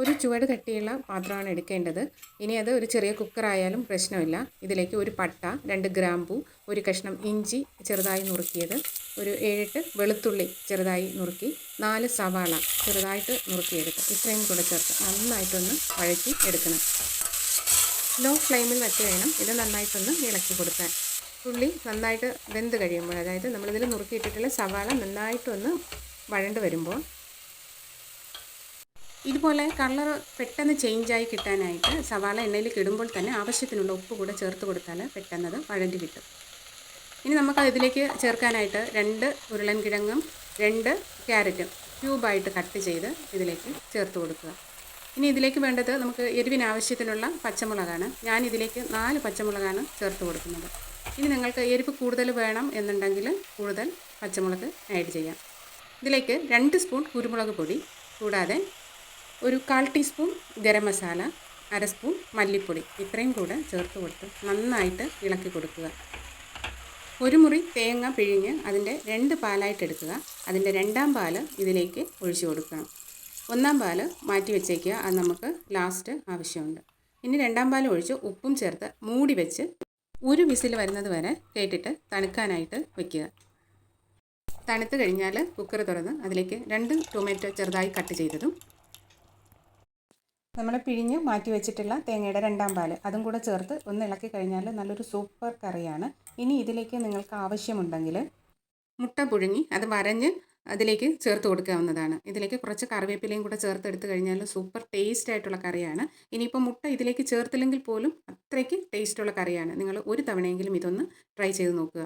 ഒരു ചുവട് കട്ടിയുള്ള പാത്രമാണ് എടുക്കേണ്ടത്. ഇനി അത് ഒരു ചെറിയ കുക്കറായാലും പ്രശ്നമില്ല. ഇതിലേക്ക് ഒരു പട്ട രണ്ട് ഗ്രാമ്പു ഒരു കഷ്ണം ഇഞ്ചി ചെറുതായി നുറുക്കിയത് ഒരു ഏഴെട്ട് വെളുത്തുള്ളി ചെറുതായി നുറുക്കി നാല് സവാള ചെറുതായിട്ട് നുറുക്കിയെടുക്കും ഇത്രയും കൂടെ ചേർത്ത് നന്നായിട്ടൊന്ന് വഴറ്റി എടുക്കണം. ലോ ഫ്ലെയിമിൽ വെച്ച് വേണം ഇത് നന്നായിട്ടൊന്ന് ഇളക്കി കൊടുക്കാൻ. ഉള്ളി നന്നായിട്ട് വെന്ത് കഴിയുമ്പോൾ അതായത് നമ്മളിതിൽ നുറുക്കിയിട്ടിട്ടുള്ള സവാള നന്നായിട്ടൊന്ന് വഴണ്ട് വരുമ്പോൾ ഇതുപോലെ കളർ പെട്ടെന്ന് ചേഞ്ചായി കിട്ടാനായിട്ട് സവാള എണ്ണയിൽ കിടുമ്പോൾ തന്നെ ആവശ്യത്തിനുള്ള ഉപ്പ് കൂടെ ചേർത്ത് കൊടുത്താൽ പെട്ടെന്നത് വഴണ്ടി കിട്ടും. ഇനി നമുക്ക് ഇതിലേക്ക് ചേർക്കാനായിട്ട് രണ്ട് ഉരുളൻ കിഴങ്ങും രണ്ട് ക്യാരറ്റും ക്യൂബായിട്ട് കട്ട് ചെയ്ത് ഇതിലേക്ക് ചേർത്ത് കൊടുക്കുക. ഇനി ഇതിലേക്ക് വേണ്ടത് നമുക്ക് എരിവിന് ആവശ്യത്തിനുള്ള പച്ചമുളകാണ്. ഞാൻ ഇതിലേക്ക് നാല് പച്ചമുളകാണ് ചേർത്ത് കൊടുക്കുന്നത്. ഇനി നിങ്ങൾക്ക് എരിവ് കൂടുതൽ വേണം എന്നുണ്ടെങ്കിൽ കൂടുതൽ പച്ചമുളക് ആഡ് ചെയ്യാം. ഇതിലേക്ക് രണ്ട് സ്പൂൺ കുരുമുളക് പൊടി കൂടാതെ ഒരു കാൽ ടീസ്പൂൺ ഗരം മസാല അര സ്പൂൺ മല്ലിപ്പൊടി ഇത്രയും കൂടെ ചേർത്ത് കൊടുത്ത് നന്നായിട്ട് ഇളക്കി കൊടുക്കുക. ഒരു മുറി തേങ്ങ പിഴിഞ്ഞ് അതിന്റെ രണ്ട് പാലായിട്ട് എടുക്കുക. അതിന്റെ രണ്ടാം പാൽ ഇതിലേക്ക് ഒഴിച്ചു കൊടുക്കണം. ഒന്നാം പാൽ മാറ്റി വെച്ചേക്കുക. അത് നമുക്ക് ലാസ്റ്റ് ആവശ്യമുണ്ട്. ഇനി രണ്ടാം പാൽ ഒഴിച്ച് ഉപ്പും ചേർത്ത് മൂടി വെച്ച് ഒരു വിസിൽ വരുന്നത് വരെ കേട്ടിട്ട് തണുക്കാനായിട്ട് വയ്ക്കുക തണുത്ത് കഴിഞ്ഞാൽ കുക്കർ തുറന്ന് അതിലേക്ക് രണ്ട് ടൊമാറ്റോ ചെറുതായി കട്ട് ചെയ്തതും നമ്മൾ പിഴിഞ്ഞ് മാറ്റി വെച്ചിട്ടുള്ള തേങ്ങയുടെ രണ്ടാം പാൽ. അതും കൂടെ ചേർത്ത് ഒന്ന് ഇളക്കി കഴിഞ്ഞാൽ നല്ലൊരു സൂപ്പർ കറിയാണ്. ഇനി ഇതിലേക്ക് നിങ്ങൾക്ക് ആവശ്യമുണ്ടെങ്കിൽ മുട്ട പുഴുങ്ങി അത് വരഞ്ഞ് അതിലേക്ക് ചേർത്ത് കൊടുക്കാവുന്നതാണ്. ഇതിലേക്ക് കുറച്ച് കറിവേപ്പിലയും കൂടെ ചേർത്ത് എടുത്തു കഴിഞ്ഞാൽ സൂപ്പർ ടേസ്റ്റ് ആയിട്ടുള്ള കറിയാണ്. ഇനിയിപ്പോൾ മുട്ട ഇതിലേക്ക് ചേർത്തില്ലെങ്കിൽ പോലും അത്രയ്ക്ക് ടേസ്റ്റുള്ള കറിയാണ്. നിങ്ങൾ ഒരു തവണയെങ്കിലും ഇതൊന്ന് ട്രൈ ചെയ്ത് നോക്കുക.